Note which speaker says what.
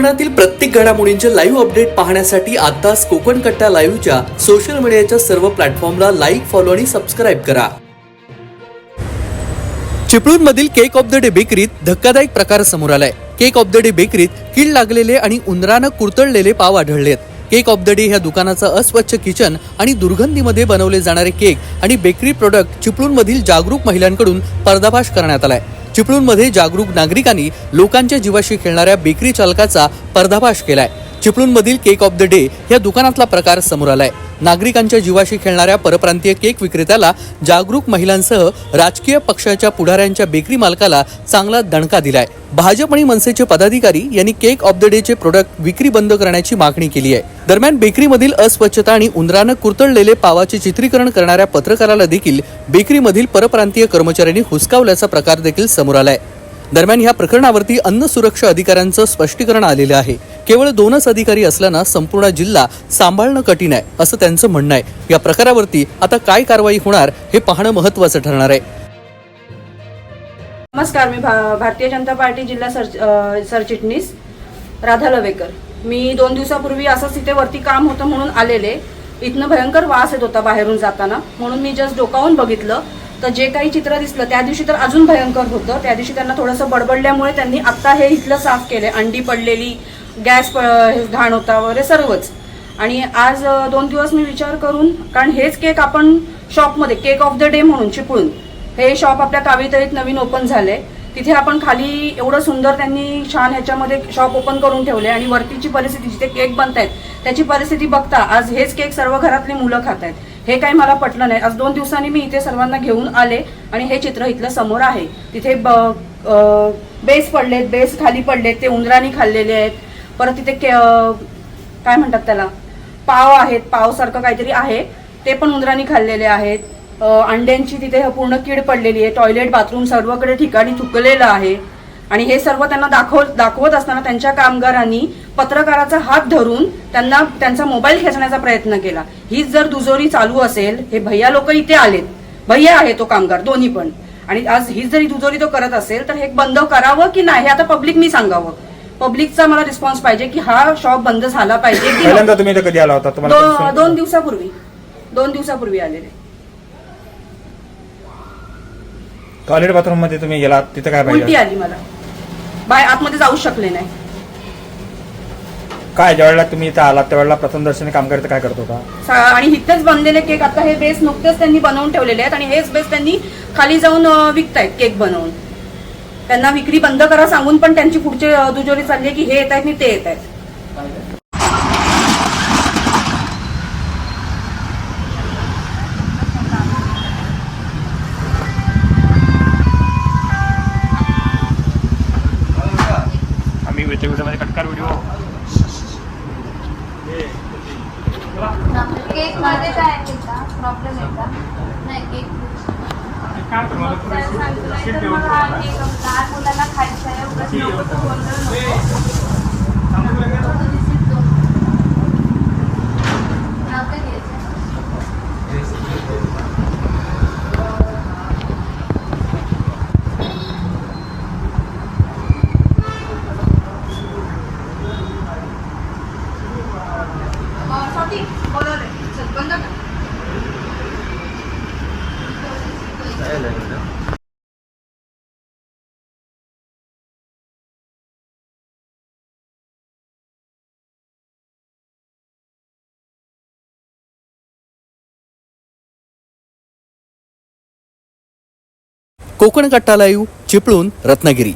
Speaker 1: कोकणातील प्रत्येक घडामोडींचे लाईव्ह अपडेट पाहण्यासाठी आताच कोकण कट्टा लाईव्हच्या सोशल मीडियाच्या सर्व प्लॅटफॉर्मला लाईक फॉलो आणि सबस्क्राईब करा. चिपळूणमधील केक ऑफ द डे बेकरीत धक्कादायक प्रकार समोर आलाय. केक ऑफ द डे बेकरीत कीड लागलेले आणि उंदरानं कुरतडलेले पाव आढळलेत. केक ऑफ द डे ह्या दुकानाचं अस्वच्छ किचन आणि दुर्गंधीमध्ये बनवले जाणारे केक आणि बेकरी प्रोडक्ट चिपळूणमधील जागरूक महिलांकडून पर्दाफाश करण्यात आलाय. चिपळूणमध्ये जागरूक नागरिकांनी लोकांच्या जीवाशी खेळणाऱ्या बेकरी चालकाचा पर्दाफाश केलाय. चिपळूणमधील केक ऑफ द डे या दुकानातला प्रकार समोर आलाय. नागरिकांच्या जीवाशी खेळणाऱ्या परप्रांतीय केक विक्रेत्याला जागरूक महिलांसह राजकीय पक्षाच्या पुढाऱ्यांच्या बेकरी मालकाला चांगला दणका दिलाय. भाजप आणि मनसेचे पदाधिकारी यांनी केक ऑफ द डे चे प्रोडक्ट विक्री बंद करण्याची मागणी केली आहे. दरम्यान बेकरीमधील अस्वच्छता आणि उंदरानं कुरतडलेले पावाचे चित्रीकरण करणाऱ्या पत्रकाराला देखील बेकरीमधील परप्रांतीय कर्मचाऱ्यांनी हुसकावल्याचा प्रकार देखील समोर आलाय. दरम्यान या प्रकरणावरती अन्न सुरक्षा अधिकाऱ्यांचं स्पष्टीकरण आलेलं आहे. केवळ दोनच अधिकारी असल्यानं संपूर्ण जिल्हा सांभाळणं कठीण आहे असं त्यांचं म्हणणं आहे. या प्रकारावरती आता काय कारवाई होणार हे पाहणं महत्वाचं ठरणार आहे.
Speaker 2: नमस्कार मी भा भारतीय जनता पार्टी जिल्हा सर सरचिटणीस राधा लवेकर. मी दोन दिवसापूर्वी असंच इथे वरती काम होतं म्हणून आलेले. इथनं भयंकर वास येत होता बाहेरून जाताना. म्हणून मी जस्ट डोकावून बघितलं. तर जे काही चित्र दिसलं त्या दिवशी तर अजून भयंकर होतं. त्या दिवशी त्यांना थोडंसं बडबडल्यामुळे त्यांनी आत्ता हे इथलं साफ केलं अंडी पडलेली गॅस हे घाण होता वगैरे सर्वच. आणि आज दोन दिवस मी विचार करून कारण हेच केक आपण शॉपमध्ये केक ऑफ द डे म्हणून चिपळून हे शॉप आपल्या कावितळीत नवीन ओपन झाले तिथे आपण खाली एवढं सुंदर त्यांनी छान ह्याच्यामध्ये शॉप ओपन करून ठेवले आणि वरतीची परिस्थिती जिथे केक बनतायत त्याची परिस्थिती बघता आज हेच केक सर्व घरातली मुलं खात आहेत हे काही मला पटलं नाही. आज दोन दिवसांनी मी इथे सर्वांना घेऊन आले आणि हे चित्र इथलं समोर आहे. तिथे ब- बेस पडलेत बेस खाली पडलेत ते उंदरांनी खाल्लेले आहेत. परत तिथे के- काय म्हणतात त्याला? पाव आहेत पावसारखं काहीतरी आहे. ते पण उंदरांनी खाल्लेले आहेत. अंड्यांची तिथे पूर्ण कीड पडलेली आहे. टॉयलेट बाथरूम सर्वकडे ठिकाणी थुकलेलं आहे. आणि हे सर्व त्यांना दाखव दाखवत असताना त्यांच्या कामगारांनी पत्रकाराचा हात धरून त्यांना त्यांचा मोबाईल खेचण्याचा प्रयत्न केला. हीच जर दुजोरी चालू असेल हे भैया लोक इथे आलेत. भैया आहे तो कामगार दोन्ही पण. आणि आज हीच जरी दुजोरी तो करत असेल तर हे बंद करावं की नाही हे आता पब्लिकनी सांगावं. पब्लिकचा मला रिस्पॉन्स पाहिजे की हा शॉप बंद झाला पाहिजे की नको.
Speaker 3: पहिल्यांदा तुम्ही इथं कधी आला होता? तुम्हाला
Speaker 2: दो- दोन दिवसापूर्वी. दोन दिवसापूर्वी आलेले.
Speaker 3: टॉयलेट बाथरूममध्ये तुम्ही गेलात तिथं काय
Speaker 2: उलटी
Speaker 3: पाहिजे
Speaker 2: आली मला. बाय आतमध्ये जाऊ शकले नाही.
Speaker 3: काय ज्या वेळेला तुम्ही इथं आलात त्यावेळेला प्रथम दर्शनी कामगार इथं काय करत होता?
Speaker 2: सा- आणि इथेच बनलेले केक आता हे बेस नुकतेच त्यांनी बनवून ठेवलेले आहेत आणि हेच बेस त्यांनी खाली जाऊन अं, विकतायत केक बनवून. त्यांना विक्री बंद करा सांगून पण त्यांची पुढची दुजोरी चालली आहे की हे येत आहेत आणि ते येत आहेत.
Speaker 3: आम्ही व्हिडिओमध्ये कटकार व्हिडिओ
Speaker 4: केकमध्ये काय आहे त्याचा प्रॉब्लेम आहे का? नाही केक सांगतो नाही मला हा केक लहान मुलांना खायचं आहे उगाच नको तो गोंधळ नको नाव काय घ्यायचं
Speaker 2: अं, स्वाती, बोलवलंय. चल, बंद कर.
Speaker 1: कोकण कट्टा लाईव्ह चिपळूण रत्नागिरी.